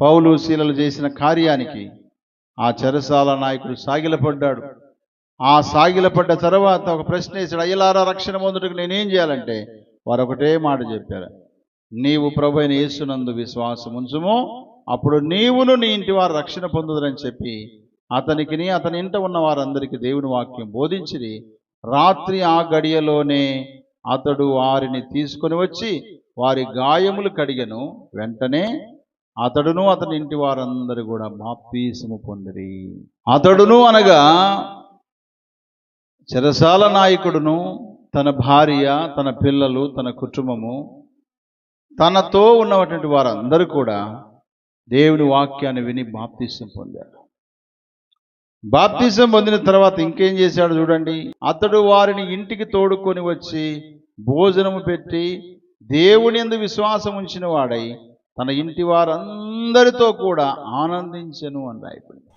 పౌలు శీలలు చేసిన కార్యానికి ఆ చెరసాల నాయకుడు సాగిలపడ్డాడు. ఆ సాగిలపడ్డ తర్వాత ఒక ప్రశ్న వేసాడు అయ్యలారా రక్షణ పొందుటకు నేనేం చేయాలంటే? వారు ఒకటే మాట చెప్పారు నీవు ప్రభు అయిన యేసునందు విశ్వాసం ఉంచుము అప్పుడు నీవును నీ ఇంటి వారు రక్షణ పొందుదరని చెప్పి అతనికిని అతని ఇంట ఉన్న వారందరికీ దేవుని వాక్యం బోధించిరి. రాత్రి ఆ గడియలోనే అతడు వారిని తీసుకొని వచ్చి వారి గాయములు కడిగను వెంటనే అతడును అతని ఇంటి వారందరూ కూడా బాప్తీసము పొందిరి. అతడును అనగా చెరసాల నాయకుడును తన భార్య తన పిల్లలు తన కుటుంబము తనతో ఉన్నటువంటి వారందరూ కూడా దేవుని వాక్యాన్ని విని బాప్తీసం పొందారు. బాప్తీసం పొందిన తర్వాత ఇంకేం చేశాడు చూడండి. అతడు వారిని ఇంటికి తోడుకొని వచ్చి భోజనము పెట్టి దేవుని ఎందు విశ్వాసం ఉంచిన వాడై తన ఇంటి వారందరితో కూడా ఆనందించెను అని రాయబడింది.